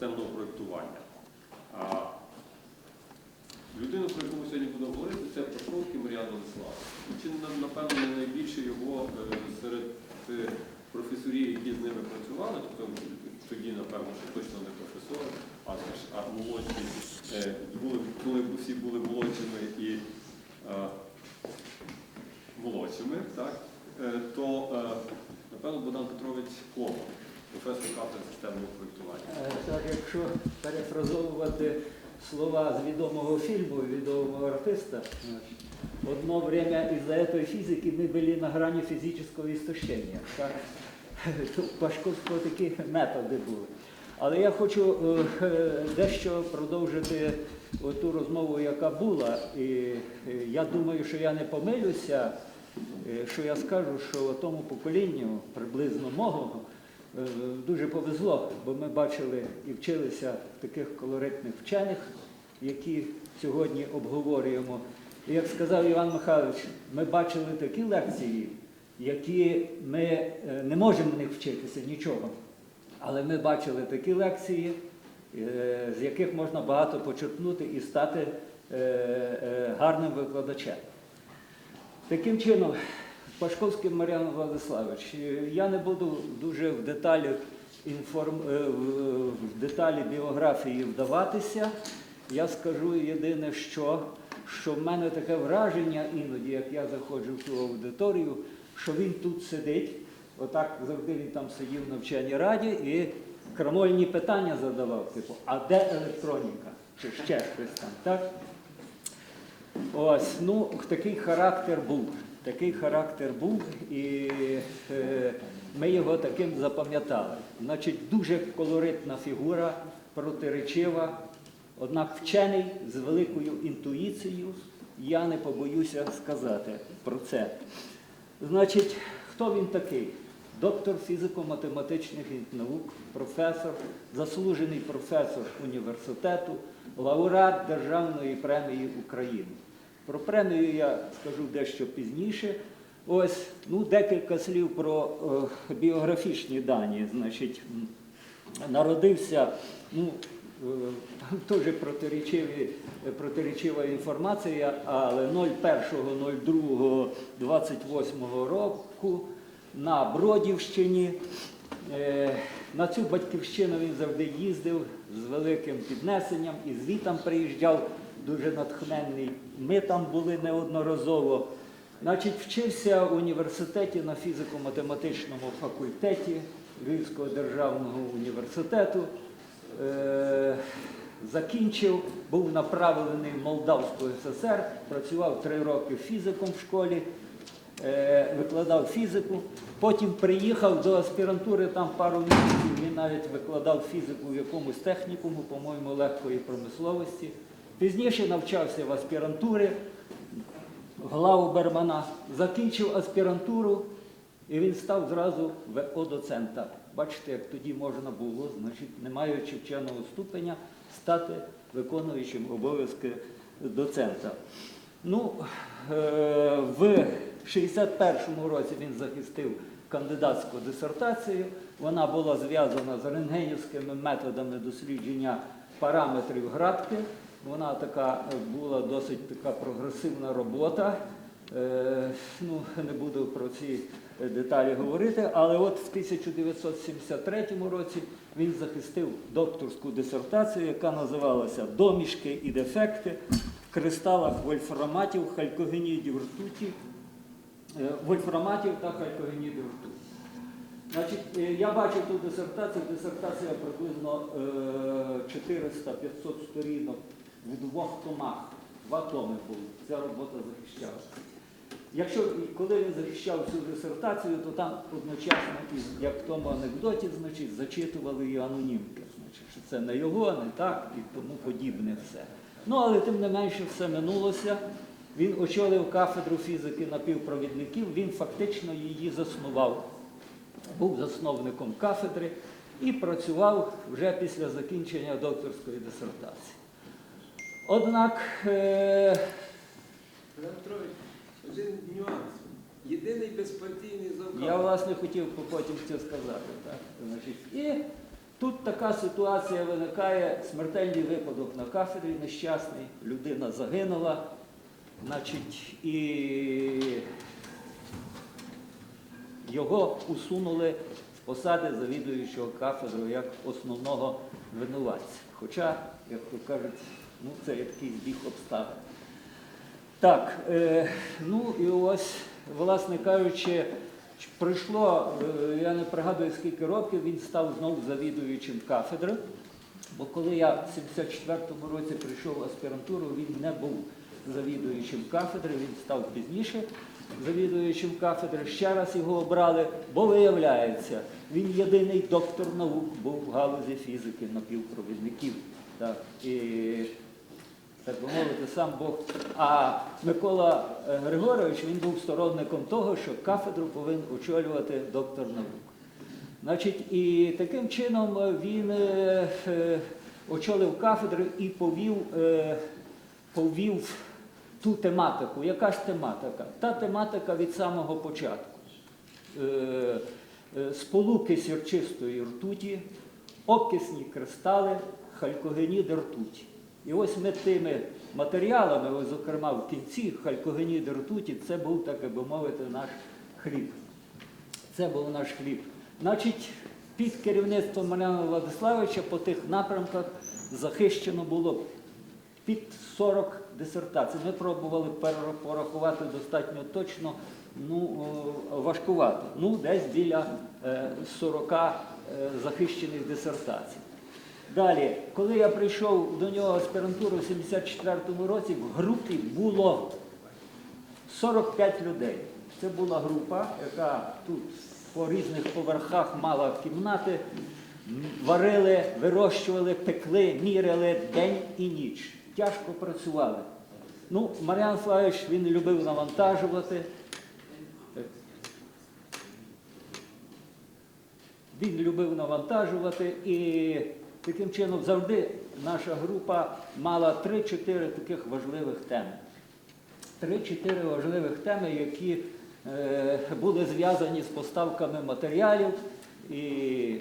системного проєктування. Людина, про яку ми сьогодні будемо говорити, це Петровський Мар'ян Владислав. Чи напевно не найбільше його е, серед е, професорів, які з ними працювали, тобто тоді, напевно, що точно не професори, а, а молодші е, були, коли всі були молодшими і е, молодшими, так, то напевно Богдан Петрович Кома, професор кафедри системного проєктування. Е, Так, якщо перефразовувати слова з відомого фільму, відомого артиста, значить, одно время из-за этой физики мы были на грані фізичного істощення. Так? То У Пашковського такі методи були. Але я хочу е, е, дещо продовжити ту розмову, яка була. І е, я думаю, що я не помилюся, е, що я скажу, що тому поколінню, приблизно мого, е, дуже повезло, бо ми бачили і вчилися таких колоритних вчених, які сьогодні обговорюємо. І як сказав Іван Михайлович, ми бачили такі лекції, які ми е, не можемо в них вчитися нічого. Але ми бачили такі лекції, е, з яких можна багато почерпнути і стати е, е, гарним викладачем. Таким чином, Пашковський Мар'ян Владиславович, е, я не буду дуже в деталі, інформ... е, в- в деталі біографії вдаватися. Я скажу єдине, що, що в мене таке враження іноді, як я заходжу в цю аудиторію, що він тут сидить, отак завжди він там сидів на вченій раді і крамольні питання задавав, типу, а де електроніка? Чи ще щось там, так? Ось, ну, такий характер був. Такий характер був, і е, ми його таким запам'ятали. Значить, дуже колоритна фігура, протиречива, однак вчений з великою інтуїцією. Я не побоюся сказати про це. Значить, хто він такий? Доктор фізико-математичних наук, професор, заслужений професор університету, лауреат Державної премії України. Про премію я скажу дещо пізніше. Ось ну, декілька слів про е, біографічні дані. Значить, народився, ну, е, теж протирічива інформація, але 01.02.28 року на Бродівщині. Е, На цю батьківщину він завжди їздив з великим піднесенням і звітам приїжджав дуже натхненний. Ми там були неодноразово. Значить, вчився в університеті на фізико-математичному факультеті Львівського державного університету. Е, Закінчив, був направлений в Молдавську ССР, працював три роки фізиком в школі, е, викладав фізику. Потім приїхав до аспірантури, там пару місяців він навіть викладав фізику в якомусь технікуму, по-моєму, легкої промисловості. Пізніше навчався в аспірантурі главу Бермана, закінчив аспірантуру і він став зразу ВО доцента. Бачите, як тоді можна було, значить, не маючи вченого ступеня, стати виконуючим обов'язки доцента. Ну, е, в 61-му році він захистив кандидатську дисертацію. Вона була зв'язана з рентгенівськими методами дослідження параметрів градки. Вона така е, була досить така прогресивна робота. Е, ну, не буду про ці деталі говорити, але от в 1973 році він захистив докторську дисертацію, яка називалася Домішки і дефекти в кристалах вольфраматів, халькогенідів ртуті, е, вольфраматів та халькогенідів ртуті. Значить, я бачив ту дисертацію, дисертація приблизно е, 400-500 сторінок в двох томах. Два томи були. Ця робота захищалася. Якщо коли він захищав цю дисертацію, то там одночасно, як в тому анекдоті, значить, зачитували і анонімки, значить, що це не його, не так і тому подібне все. Ну, але тим не менше все минулося. Він очолив кафедру фізики напівпровідників, він фактично її заснував. Був засновником кафедри і працював вже після закінчення докторської дисертації. Однак е, Петро Петрович, один нюанс. Єдиний безпартійний завкал. Я власне хотів потім це сказати. Так? Значить, і Тут така ситуація виникає, смертельний випадок на кафедрі нещасний, людина загинула, значить, і його усунули з посади завідуючого кафедрою як основного винуватця. Хоча, як то кажуть, ну це є такий збіг обставин. Так, е, ну і ось, власне кажучи, пройшло, е, я не пригадую скільки років, він став знову завідуючим кафедри. Бо коли я в 74-му році прийшов в аспірантуру, він не був завідуючим кафедри, він став пізніше завідуючим кафедри. Ще раз його обрали, бо виявляється, він єдиний доктор наук був в галузі фізики напівпровідників. Так, і так би мовити, сам Бог. А Микола е, Григорович він був сторонником того, що кафедру повинен очолювати доктор наук. Значить, і таким чином він е, е, очолив кафедру і повів, повів ту тематику. Яка ж тематика? Та тематика від самого початку. Сполуки сірчистої ртуті, окисні кристали, халькогеніди ртуті. І ось ми тими матеріалами, ось, зокрема в кінці халькогеніди ртуті, це був, так би мовити, наш хліб. Це був наш хліб. Значить, під керівництвом Мар'яна Владиславовича по тих напрямках захищено було під 40 дисертацій. Ми пробували порахувати достатньо точно, ну, о, важкувато. Ну, десь біля е, 40 е, захищених дисертацій. Далі, коли я прийшов до нього в аспірантуру в 74-му році, в групі було 45 людей. Це була група, яка тут по різних поверхах мала кімнати, варили, вирощували, пекли, міряли день і ніч. Тяжко працювали. Ну, Мар'ян Славович він любив навантажувати. Він любив навантажувати і таким чином завжди наша група мала 3-4 таких важливих теми. Три-чотири важливих теми, які е, були зв'язані з поставками матеріалів. І е,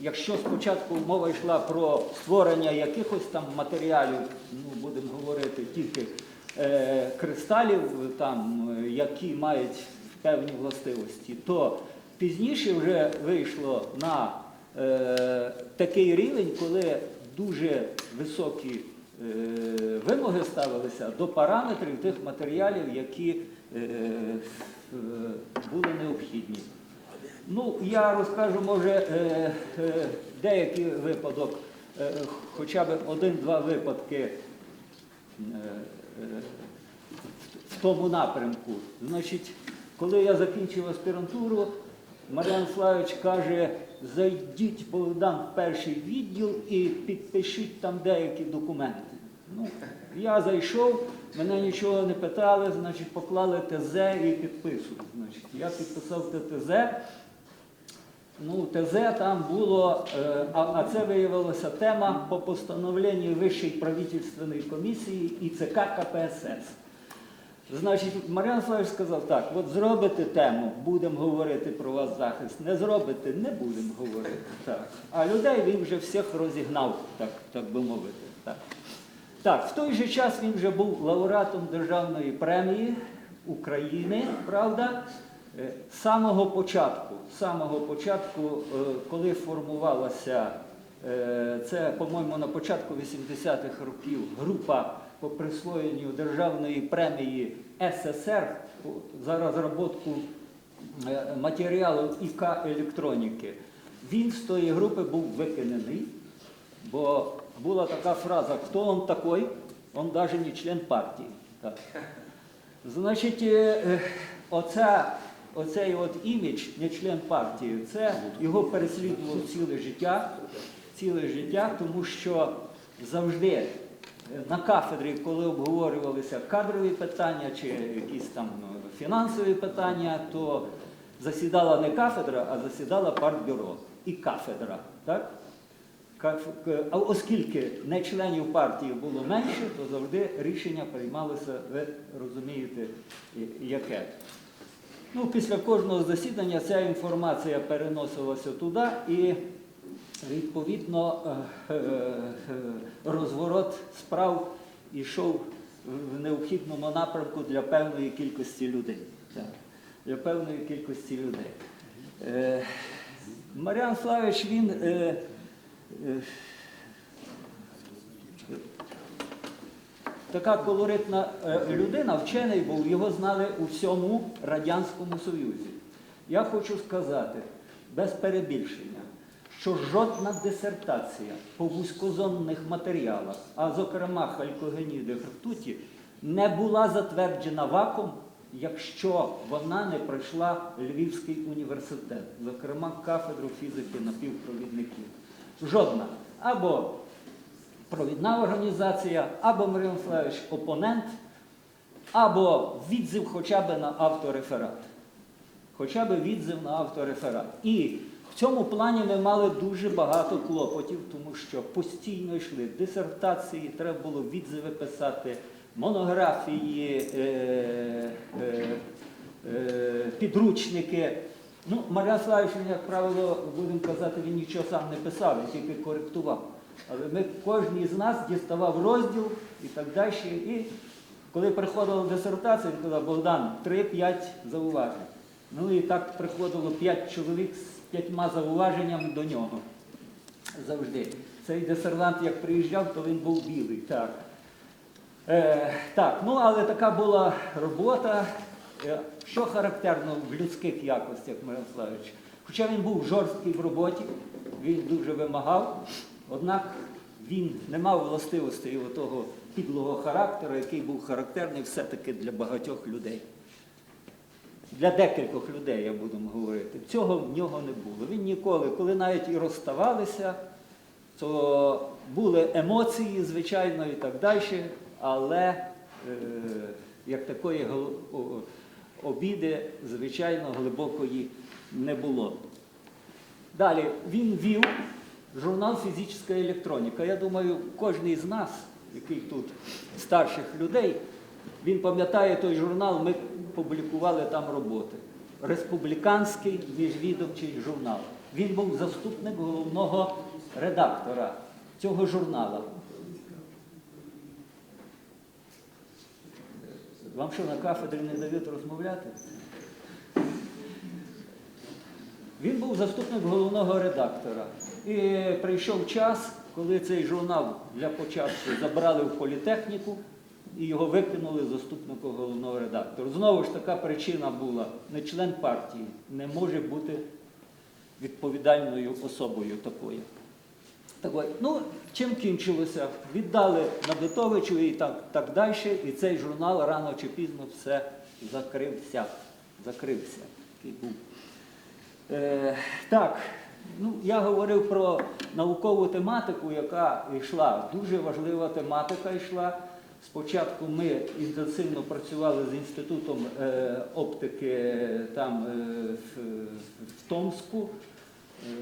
якщо спочатку мова йшла про створення якихось там матеріалів, ну будемо говорити тільки е, кристалів, там, які мають певні властивості, то пізніше вже вийшло на такий рівень, коли дуже високі е, вимоги ставилися до параметрів тих матеріалів, які е, е, були необхідні. Ну, я розкажу, може, е, е, деякий випадок, е, хоча б один-два випадки е, е, в тому напрямку. Значить, коли я закінчив аспірантуру, Мар'ян Славович каже, зайдіть Богдан в перший відділ і підпишіть там деякі документи. Ну, я зайшов, мене нічого не питали, значить, поклали ТЗ і підписую. Значить, я підписав ТЗ. Ну, ТЗ там було, е, а це виявилася тема по постановленню Вищої правительственної комісії і ЦК КПСС. Значить, Мар'ян Славович сказав так, от зробите тему, будемо говорити про вас захист, не зробите, не будемо говорити. Так. А людей він вже всіх розігнав, так, так би мовити. Так. так, в той же час він вже був лауреатом Державної премії України, правда? Е, З самого початку, самого початку, е, коли формувалася, е, це, по-моєму, на початку 80-х років група по присвоєнню Державної премії СССР за розробку е, матеріалу ІК електроніки. Він з тої групи був викинений, бо була така фраза «Хто он такой? Он навіть не член партії. Так. Значить, е, е, оця, оцей от імідж, не член партії, це його переслідувало ціле життя, ціле життя, тому що завжди на кафедрі, коли обговорювалися кадрові питання чи якісь там ну, фінансові питання, то засідала не кафедра, а засідала партбюро і кафедра. Так? А оскільки не членів партії було менше, то завжди рішення приймалося, ви розумієте, яке. Ну, після кожного засідання ця інформація переносилася туди, і відповідно, е, е, розворот справ ішов в необхідному напрямку для певної кількості людей. Для певної кількості людей. Е, Маріан Славич, він е, е, така колоритна е, людина, вчений був, його знали у всьому Радянському Союзі. Я хочу сказати, без перебільшення, що жодна дисертація по вузькозонних матеріалах, а зокрема халькогеніди ртуті, не була затверджена ВАКом, якщо вона не пройшла Львівський університет, зокрема кафедру фізики напівпровідників. Жодна. Або провідна організація, або Мирон Славович опонент, або відзив хоча б на автореферат. Хоча б відзив на автореферат. І в цьому плані ми мали дуже багато клопотів, тому що постійно йшли дисертації, треба було відзиви писати, монографії, е, е, е, підручники. Ну, Марія Славович, він, як правило, будемо казати, він нічого сам не писав, він тільки коректував. Але ми кожен із нас діставав розділ і так далі. І коли приходила дисертація, він казав, Богдан, 3-5 зауважень. Ну і так приходило 5 чоловік з п'ятьма зауваженнями до нього. Завжди. Цей дисердант, як приїжджав, то він був білий. Так. Е, так, ну але така була робота. Е, Що характерно в людських якостях Мирославович? Хоча він був жорсткий в роботі, він дуже вимагав, однак він не мав властивостей того підлого характеру, який був характерний все-таки для багатьох людей. Для декількох людей я буду говорити. Цього в нього не було. Він ніколи, коли навіть і розставалися, то були емоції, звичайно, і так далі, але е, як такої обіди, звичайно, глибокої не було. Далі він вів журнал Фізична електроніка. Я думаю, кожен із нас, який тут старших людей, він пам'ятає той журнал, ми публікували там роботи. Республіканський міжвідомчий журнал. Він був заступник головного редактора цього журналу. Вам що на кафедрі не дають розмовляти? Він був заступник головного редактора. І прийшов час, коли цей журнал для початку забрали в політехніку і його викинули з заступника головного редактора. Знову ж така причина була: не член партії не може бути відповідальною особою такою. Такої. Ну, чим кінчилося? Віддали Набитовичу і так, так далі. І цей журнал рано чи пізно все закрився. Закрився. Був. Е, так, ну, я говорив про наукову тематику, яка йшла. Дуже важлива тематика йшла. Спочатку ми інтенсивно працювали з інститутом е, оптики там е, в, Томську, е,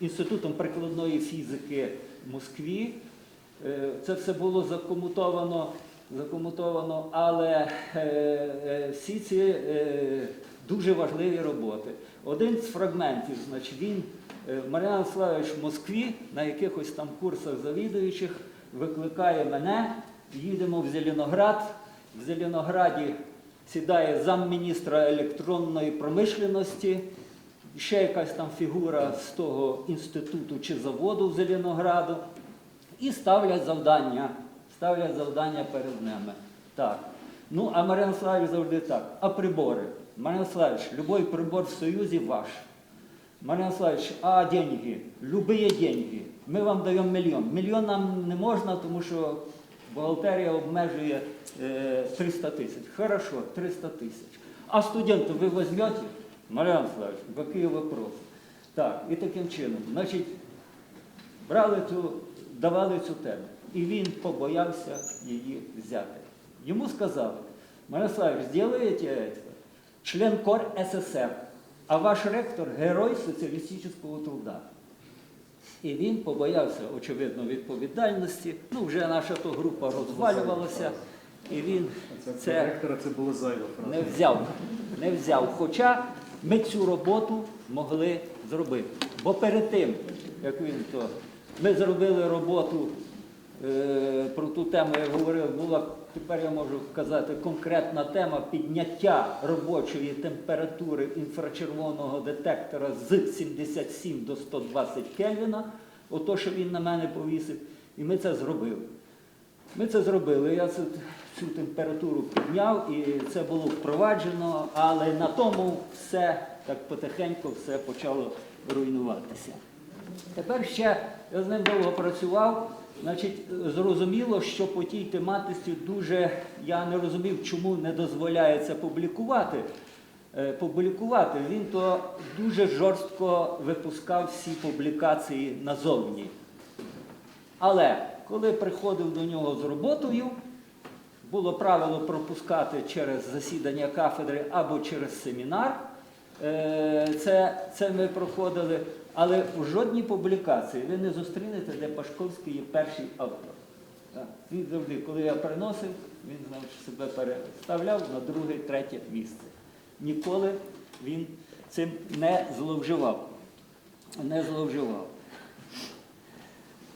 інститутом прикладної фізики в Москві. Це все було закомутовано, закомутовано але всі ці дуже важливі роботи. Один з фрагментів, значить, він, Мар'ян Славович в Москві на якихось там курсах завідуючих викликає мене, їдемо в Зеленоград. В Зеленограді сідає замміністра електронної промишленості, ще якась там фігура з того інституту чи заводу в Зеленограду, і ставлять завдання. Ставлять завдання перед ними. Так. Ну, а Мар'ян завжди так. А прибори? Славович, любой прибор в Союзі ваш. Мар'ян Славович, а деньги? Любые деньги. Ми вам даємо мільйон. Мільйон нам не можна, тому що бухгалтерія обмежує е, 300 тисяч. Хорошо, 300 тисяч. А студенту ви візьмете? Мар'ян Славович, який вопрос? Так, і таким чином. Значить, брали цю, давали цю тему. І він побоявся її взяти. Йому сказали, Мирославович, сделаете это? Член КОР СССР, а ваш ректор герой соціалістичного труда. І він побоявся, очевидно, відповідальності. Ну, вже наша то група розвалювалася, і він Це, не взяв. Не взяв. Хоча ми цю роботу могли зробити. Бо перед тим, як він то, ми зробили роботу е, про ту тему, я говорив, була, тепер я можу казати, конкретна тема підняття робочої температури інфрачервоного детектора з 77 до 120 Кельвіна, ото, що він на мене повісив, і ми це зробили. Ми це зробили. Я цю, цю температуру підняв і це було впроваджено, але на тому все так потихеньку все почало руйнуватися. Тепер ще я з ним довго працював. Значить, зрозуміло, що по тій тематиці дуже я не розумів, чому не дозволяється публікувати. Е, Публікувати він то дуже жорстко випускав всі публікації назовні. Але коли приходив до нього з роботою, було правило пропускати через засідання кафедри або через семінар. Е, Це, це ми проходили, але у жодній публікації ви не зустрінете, де Пашковський є перший автор. Він завжди, коли я приносив, він знав, себе переставляв на друге, третє місце. Ніколи він цим не зловживав. Не зловживав.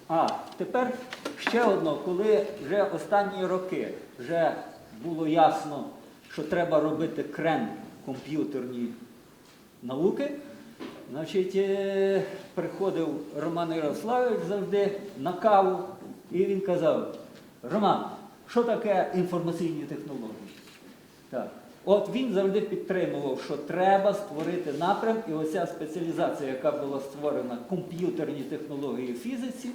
А тепер ще одно, коли вже останні роки вже було ясно, що треба робити крен комп'ютерні науки, значить, е, приходив Роман Ярославович завжди на каву, і він казав: Роман, що таке інформаційні технології? Так. От він завжди підтримував, що треба створити напрям, і оця спеціалізація, яка була створена комп'ютерні технології в фізиці,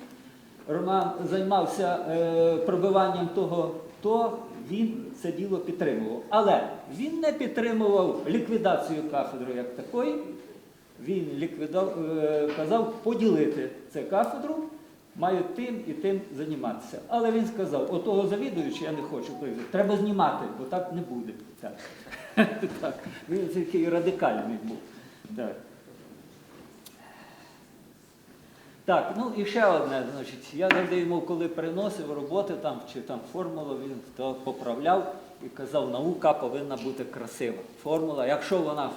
Роман займався е, пробиванням того, то він це діло підтримував. Але він не підтримував ліквідацію кафедри як такої. Він ліквідав, е, казав поділити цю кафедру, мають тим і тим займатися. Але він сказав, отого завідуючи, я не хочу, треба знімати, бо так не буде. Так. так. Він такий радикальний був. Так. Так, ну і ще одне, значить, я завжди йому, коли приносив роботи там, чи там формулу, він то поправляв і казав, наука повинна бути красива. Формула, якщо вона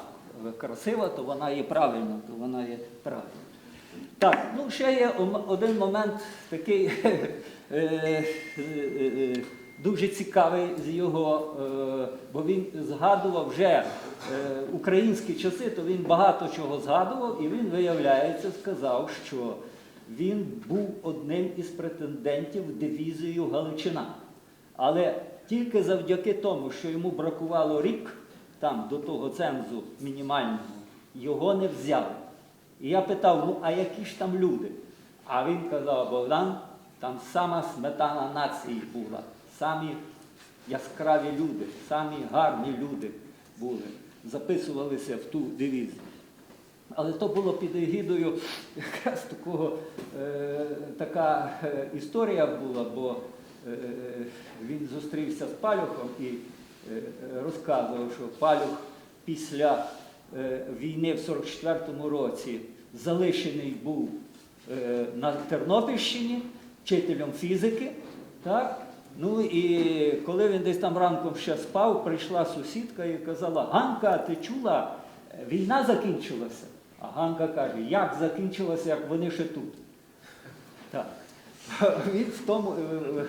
красива, то вона є правильна, то вона є правильна. Так, ну ще є один момент такий е, е, е, дуже цікавий з його, бо він згадував вже українські часи, то він багато чого згадував, і він, виявляється, сказав, що він був одним із претендентів дивізію Галичина. Але тільки завдяки тому, що йому бракувало рік там до того цензу мінімального, його не взяли. І я питав, ну а які ж там люди? А він казав, Богдан, там сама сметана нації була, самі яскраві люди, самі гарні люди були, записувалися в ту дивізію. Але то було під егідою якраз такого, е, така е, історія була, бо е, він зустрівся з Палюхом і е, розказував, що Палюх після е, війни в 44-му році залишений був е, на Тернопільщині вчителем фізики. Так? Ну і коли він десь там ранком ще спав, прийшла сусідка і казала, Ганка, ти чула, війна закінчилася. А Ганка каже, як закінчилася, як вони ще тут. Так. Він в тому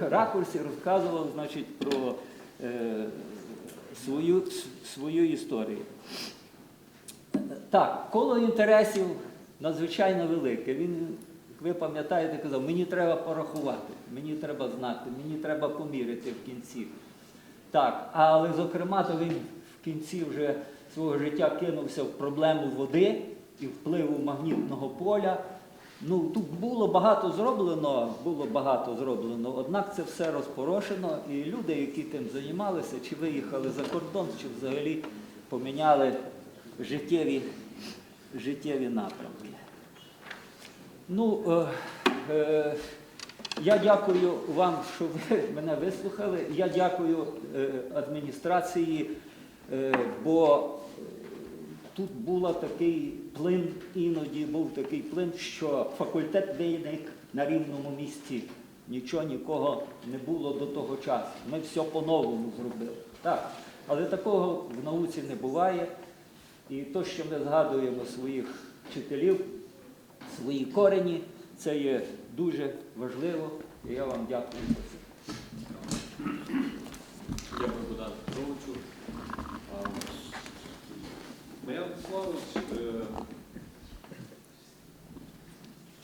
е, ракурсі розказував значить, про е, свою, свою історію. Так, коло інтересів надзвичайно велике. Він, як ви пам'ятаєте, казав, мені треба порахувати, мені треба знати, мені треба поміряти в кінці. Так, але зокрема, то він в кінці вже свого життя кинувся в проблему води і впливу магнітного поля. Ну, тут було багато зроблено, було багато зроблено, однак це все розпорошено, і люди, які тим займалися, чи виїхали за кордон, чи взагалі поміняли життєві, життєві напрямки. Ну, е, е, я дякую вам, що ви мене вислухали. Я дякую е, адміністрації, е, бо тут був такий плин, іноді був такий плин, що факультет виник на рівному місці. Нічого нікого не було до того часу. Ми все по-новому зробили. Так. Але такого в науці не буває. І то, що ми згадуємо своїх вчителів, свої корені. Це є дуже важливо. І я вам дякую за це. Дякую, Богдан Петровичу. Моя Владиславович, е,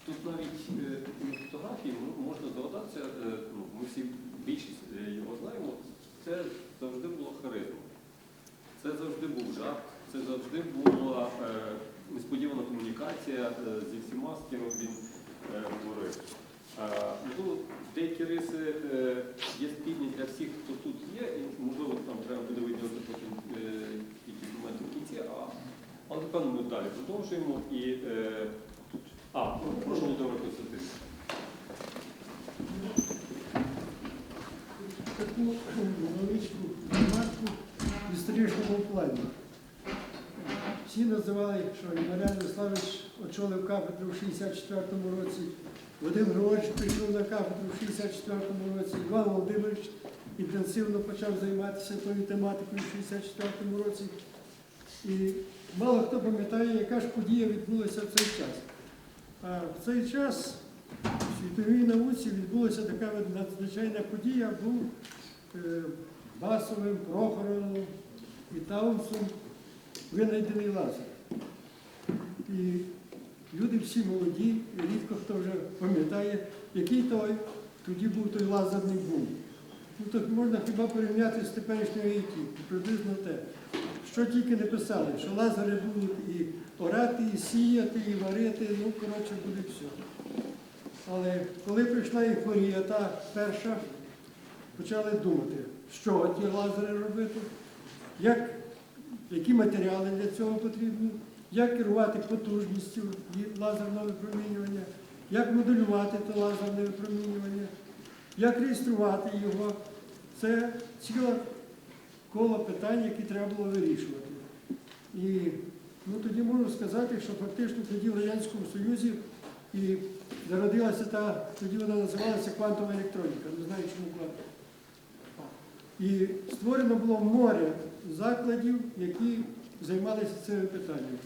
тут навіть е, на фотографії можна здогадатися, е, ну, ми всі більшість його знаємо, це завжди було харизма. Це завжди був жарт, це завжди була несподівана комунікація зі всіма, з ким він говорив. Можливо, деякі риси є спільні для всіх, хто тут є, і можливо там треба буде виділити потім е, якісь моменти в кінці, а, але напевно ми далі продовжуємо. І, е, а, ну, прошу Володимир Константинович. таку невеличку ремарку в історичному плані. Всі називали, що Імарян Виславович очолив кафедру в 64-му році, Вадим Григорович прийшов на кафедру в 64-му році, Іван Володимирович інтенсивно почав займатися тою тематикою в 64-му році. І мало хто пам'ятає, яка ж подія відбулася в цей час. А в цей час в світовій науці відбулася така надзвичайна подія, був е, Басовим, Прохоровим і Таунсом винайдений лазер. І люди всі молоді, рідко хто вже пам'ятає, який той тоді був той лазерний бум. Ну, так можна хіба порівняти з теперішньою ІТ, приблизно те. Що тільки не писали, що лазери будуть і орати, і сіяти, і варити, ну, коротше, буде все. Але коли прийшла ейфорія, та перша, почали думати, що ті лазери робити, як, які матеріали для цього потрібні, як керувати потужністю лазерного випромінювання, як моделювати те лазерне випромінювання, як реєструвати його. Це ціле коло питань, які треба було вирішувати. І ну, тоді можу сказати, що фактично тоді в Радянському Союзі і зародилася та, тоді вона називалася квантова електроніка, не знаю, чому квантова. І створено було море закладів, які займалися цими питаннями.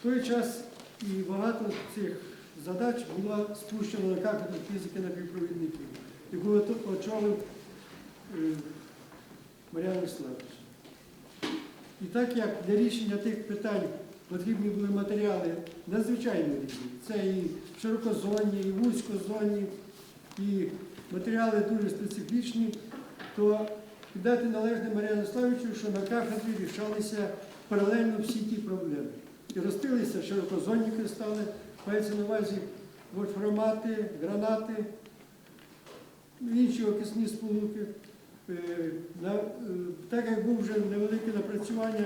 В той час і багато цих задач було спущено на кафедру фізики напівпровідників, яку очолив е, Мар'ян Виславович. І так як для рішення тих питань потрібні були матеріали надзвичайно різні, це і широкозонні, і вузькозонні, і матеріали дуже специфічні, то віддати належне Мар'яну Славичу, що на кафедрі рішалися паралельно всі ті проблеми. І ростилися широкозонні кристали, мається на увазі вольфрамати, гранати, інші окисні сполуки. Е, е, Так як був вже невелике напрацювання,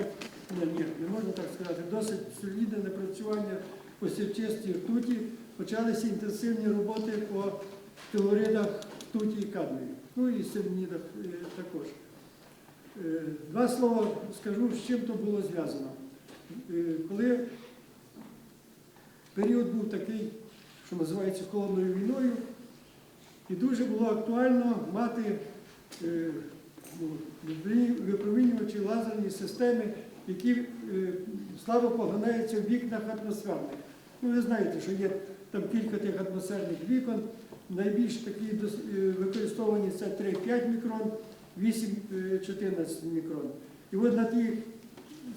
ні, ні, не можна так сказати, досить солідне напрацювання по сірчистій ртуті, почалися інтенсивні роботи по телуридах ртуті і кадмію, ну і селенідах е, також. Е, Два слова скажу, з чим то було зв'язано. Е, Коли період був такий, що називається холодною війною, і дуже було актуально мати е, випромінювачі лазерні системи, які е, слабо поглинаються в вікнах атмосферних. Ну, ви знаєте, що є там кілька тих атмосферних вікон. Найбільш такі е, використовані це 3-5 мікрон, 8-14 мікрон. І от на ті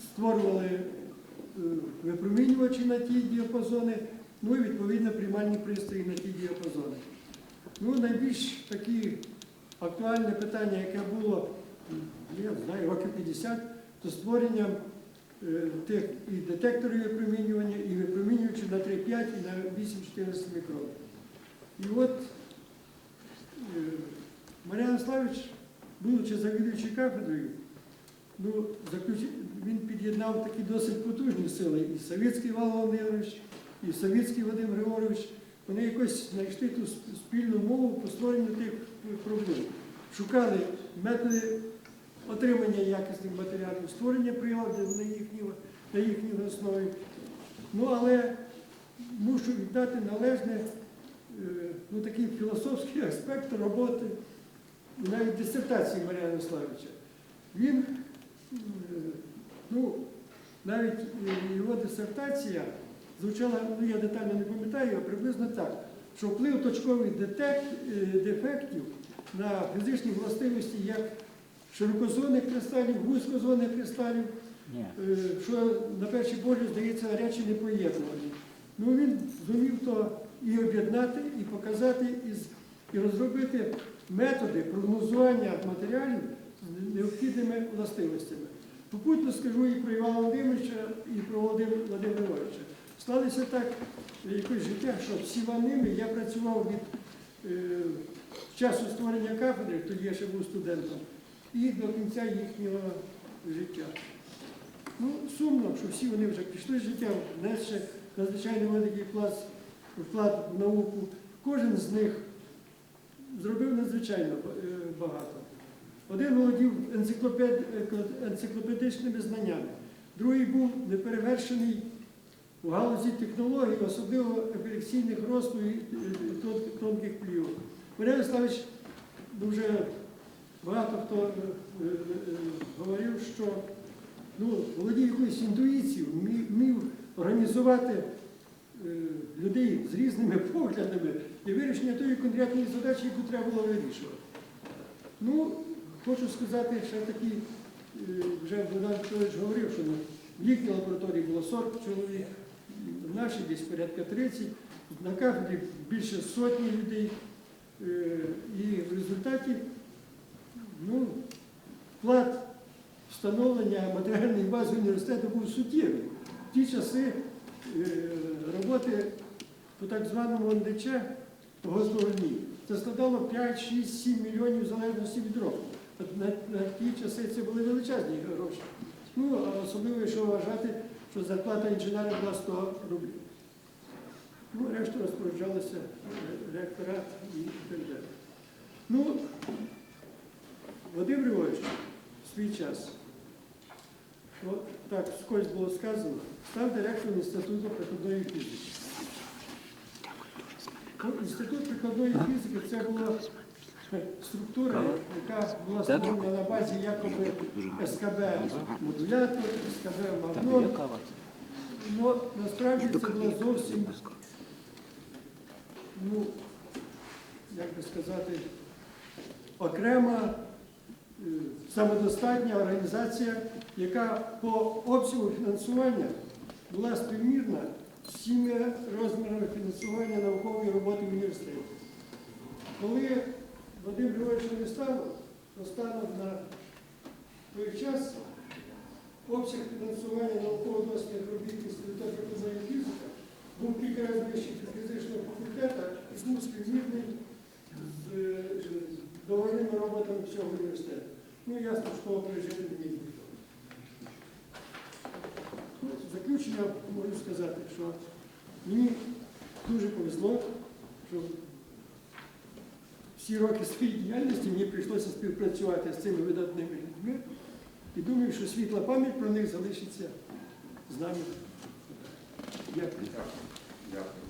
створювали е, випромінювачі на ті діапазони, ну і відповідно приймальні пристрої на ті діапазони. Ну, найбільш такі актуальне питання, яке було, я знаю, років 50, то створення е, тих і детекторів випромінювання, і випромінювачів на 3,5 і на 8-14 мікрон. І от е, Мар'ян Славич, будучи завідуючи кафедрою, ну, він під'єднав такі досить потужні сили. І Савицький Іван Володимирович, і Савицький Вадим Григорович. Вони якось знайшли ту спільну мову по створенню тих проблем. Шукали методи отримання якісних матеріалів, створення приладів на їхній, на їхній основі. Ну, але мушу віддати належне е, ну, такий філософський аспект роботи навіть дисертації Мар'яна Славича. Він, е, ну, навіть його дисертація звучала, ну я детально не пам'ятаю, а приблизно так, що вплив точкових детек, е, дефектів на фізичні властивості як широкозонних кристалів, вузькозонних кристалів, Ні. е, що на перший погляд здається речі непоєднувані. Ну він зумів то і об'єднати, і показати, і, розробити методи прогнозування матеріалів з необхідними властивостями. Попутно скажу і про Івана Володимировича, і про Володимира Володимировича. Сталося так е, якось життя, що всіма ними я працював від е, часу створення кафедри, тоді я ще був студентом, і до кінця їхнього життя. Ну, сумно, що всі вони вже пішли з життя, внесши надзвичайно великий вклад, вклад в науку. Кожен з них зробив надзвичайно е, багато. Один володів енциклопед, е, енциклопедичними знаннями, другий був неперевершений у галузі технологій, особливо епілекційних росту і е, тонких плівок. Валерій Ярославович дуже багато хто е, е, говорив, що ну, володів якоюсь інтуїцією, вмів, організувати людей з різними поглядами і вирішення тої конкретної задачі, яку треба було вирішувати. Ну, хочу сказати, ще такі, вже Богдан Петрович говорив, що в їхній лабораторії було 40 чоловік, в нашій десь порядка 30, на кафедрі більше сотні людей. Е, І в результаті ну, вклад встановлення матеріальної бази університету був суттєвий. В ті часи е, роботи по так званому НДЧ того дні це складало 5, 6, 7 мільйонів в залежності від року. На, на ті часи це були величезні гроші. Ну, особливо, якщо вважати, що зарплата інженера була 100 рублів. Ну, решту розпоряджалися ректорат і так далі. Ну, Вадим Григорович в свій час, ну, так скось було сказано, став директором Інституту прикладної фізики. Інститут прикладної фізики це була структура, яка була створена на базі якоби СКБ модулятор, СКБ магнон. Ну, насправді це було зовсім, ну, як би сказати, окрема е, самодостатня організація, яка по обсягу фінансування була співмірна з всіми розмірами фінансування наукової роботи в університеті. Коли Вадим Григорович не стало, то станом на той час обсяг фінансування науково-дослідних робіт Інституту прикладної фізики був кілька разів вищий від фізичного факультету і був співмірний з е, договірними роботами всього університету. Ну, ясно, що того пережити не міг ніхто. Заключення можу сказати, що мені дуже повезло, що всі роки своєї діяльності мені прийшлося співпрацювати з цими видатними людьми. І думаю, що світла пам'ять про них залишиться з нами. Дякую. Дякую.